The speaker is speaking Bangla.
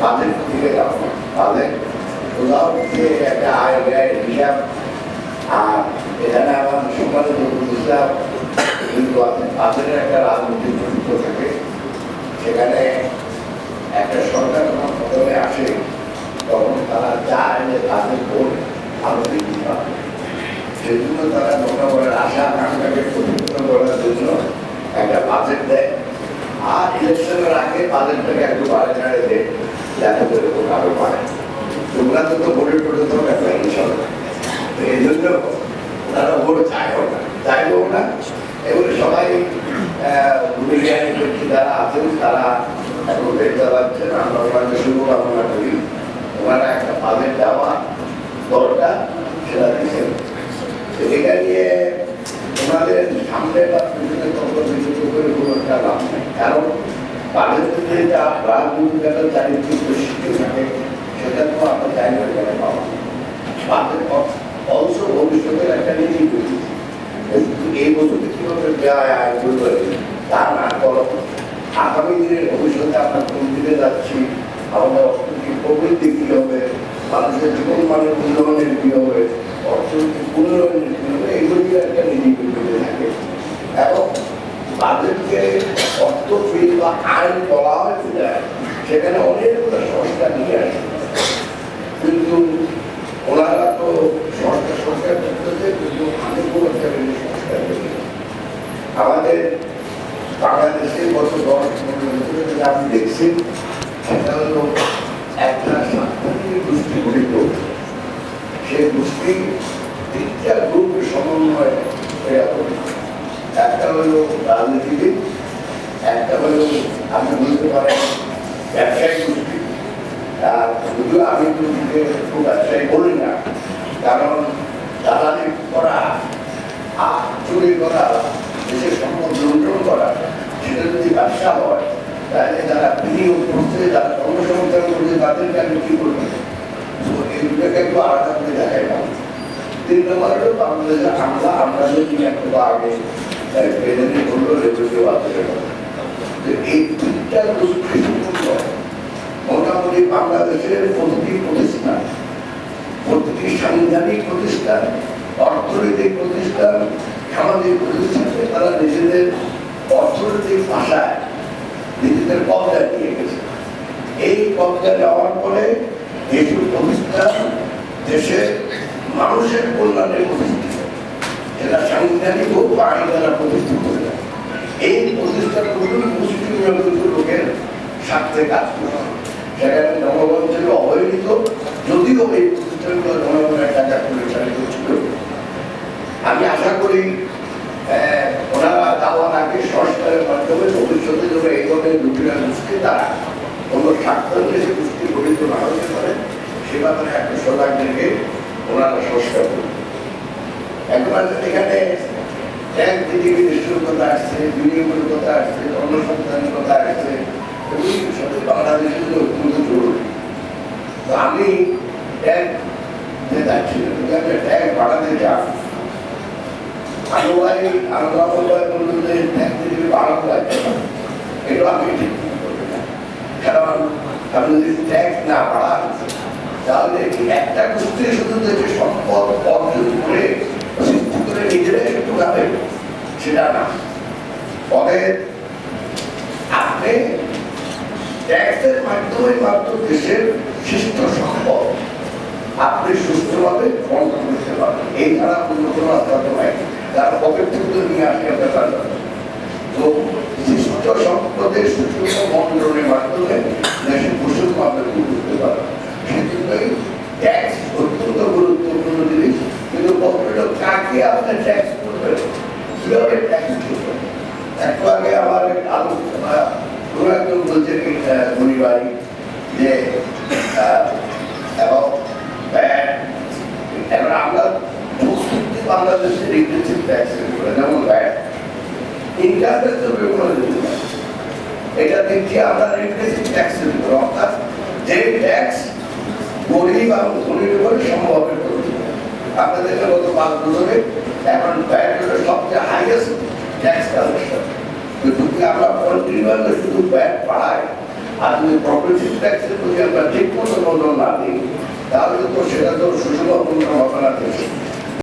বাজেট দিকে যাব। বাজেট কোথাও থেকে একটা আয় ব্যয় হিসাব, আর এখানে আমার সম্মানিত বুঝলাম কিন্তু আছে বাজেটের একটা রাজনৈতিক গুরুত্ব থাকে। সেখানে একটা সরকার যখন প্রথমে আসে, তখন তারা চায় যে তাদের ভোট আরও বৃদ্ধি পাবে সেজন্য তারা জনগণের আশা আকাঙ্ক্ষাকে প্রতিফলিত করার জন্য একটা বাজেট দেয়। আর ইলেকশনের আগে বাজেটটাকে একটু বাড়ে ছাড়ে দেয়। তোমরা তো ভোটের তারা ভোট চাইও না না। এবারে সবাই যারা আছেন, তারা রেট চালাচ্ছেন আমরা ওনাকে শুভকামনা করি। ওনারা একটা বাজেট দেওয়া দরকার সেটা দিচ্ছেন এটা নিয়ে ওনাদের সামনে বা একটা লাভ নেই। কারণ বাজেট যা রাজনীতিটা চারিত্রিক বৈশিষ্ট্য থাকে সেটা তো আমরা চাই না এখানে বাজেট অংশ ভবিষ্যতের একটা নীতি এই বছরতে কীভাবে ব্যয় আয় করবে তা না করো আগামী দিনের ভবিষ্যতে আমরা কোন দিকে যাচ্ছি আমাদের অর্থনৈতিক প্রবৃদ্ধি কি হবে মানুষের জীবন মানের উন্নয়নের কি হবে অর্থনৈতিক উন্নয়নের কি হবে এগুলো একটা নীতি থাকে এবং বাজেটকে বা আইন বলা হয় যায় সেখানে অনেকগুলো সংস্কার নিয়ে আসে। কিন্তু ওনারা তো সরকার সরকার করতেছে কিন্তু আমি কোনো সংস্কার আমাদের বাংলাদেশে গত দশ পনেরো বছরে আমি দেখছি সেটা হলো একটা সাংস্কৃতিক গোষ্ঠী গঠিত সেই গোষ্ঠী তিনটা গ্রুপ সমন্বয় এরা গঠিত একটা হলো রাজনীতিবিদ একটা হলো আপনি বলতে পারেন ব্যবসায়ী গোষ্ঠী আর যদিও আমি তো নিজে খুব ব্যবসায়ী বলি না কারণ দালালি করা আর চুরি করা দেশের সম্পদ লুণ্ঠন করা সেটা যদি ব্যবসা হয় তাহলে বিনিয়োগ করছে যারা কর্মসংস্থান করছে একটু আলাদা করে না তিন নম্বর আমরা আমরা এই তিনটা গোষ্ঠী মোটামুটি বাংলাদেশের প্রতিটি প্রতিষ্ঠান প্রতিটি সাংবিধানিক প্রতিষ্ঠান, অর্থনৈতিক প্রতিষ্ঠান, সামাজিক প্রতিষ্ঠানে, তারা নিজেদের অর্থনৈতিক ভাষায় নিজেদের কবজা নিয়ে গেছে। এই কবজা নেওয়ার পরে এইসব প্রতিষ্ঠান দেশের মানুষের কল্যাণে প্রতিষ্ঠিত। এটা সাংবিধানিক ও বা আইন দ্বারা প্রতিষ্ঠিত এই প্রতিষ্ঠানগুলো মুসলিম লোকের স্বার্থে কাজ করছে। সেখানে জনগণ থেকে অবহেলিত যদিও এই প্রতিষ্ঠানগুলো জনগণের টাকা পরিচালিত ছিল আমি আশা করি আহ, ওনারা যাওয়ার আগে সংস্কারের মাধ্যমে ভবিষ্যতে এই ধরনের দুটিরা গোষ্ঠী তারা কোনো স্বার্থ নিয়ে সে গোষ্ঠী গঠিত না হতে পারে, সে ব্যাপারে একটা সজাগ থেকে ওনারা সংস্কার করবে এখন আছে এখানে এক পৃথিবী নিশ্চয় কথা আসছে, বিনিয়োগের কথা আসছে কর্মসংস্থানের কথা আসছে, এগুলি সত্যি বাংলাদেশের জন্য অত্যন্ত জরুরি? তো আমি ট্যাগ যে যাচ্ছি যদি আমি ট্যাগ বাড়াতে চাই আরও ভাই আরও বলল যে ট্যাগ যদি বাড়াতে লাগবে এটা আমি ঠিক করব না কারণ আপনি যদি ট্যাক্স না বাড়ান, তাহলে একটা গোষ্ঠী শুধু দেশে সম্পদ অর্জন করে সৃষ্টি করে নিজেরাই একটু খাবে সেটা না। পরে আপনি ট্যাক্সের মাধ্যমে মাত্র দেশের শিষ্ট সম্পদ আপনি সুস্থভাবে বন্টন করতে পারবেন। এই ছাড়া অন্য কোনো তো নাই। তার পকেট থেকে নিয়ে আসতে আপনার পারবেন না। তো শিষ্ট সম্পদের সুষম বন্টনের মাধ্যমে দেশের কুশল মাধ্যমে করতে পারবেন সেজন্যই ট্যাক্স অত্যন্ত গুরুত্বপূর্ণ জিনিস কিন্তু কর্পোরেট কাকে আপনি ট্যাক্স করবেন কীভাবে ট্যাক্স করবেন একটু আগে আমার এক আলোচনা কোনো একজন বলছে কি ধনী ভাই যে এবং এবার আমরা চৌষট্টি বাংলাদেশের ইংরেজির ট্যাক্স যেমন ব্যাট ইনকাম ট্যাক্স কোনো এটা দেখছি আমরা ইংরেজি ট্যাক্স করি অর্থাৎ যে ট্যাক্স গরিব এবং ধনীর উপরে সম্ভবের আপনাদের গত পাঁচ বছরে এখন ব্যাট হলো সবচেয়ে হাইয়েস্ট ট্যাক্স কালেকশন যদি আমরা কন্টিনিউয়াসলি শুধু ব্যাট বাড়াই আর যদি প্রপার্টি ট্যাক্সের প্রতি আমরা ঠিক মতো নজর না দিই তাহলে তো সেটা তো সুষম হবে না।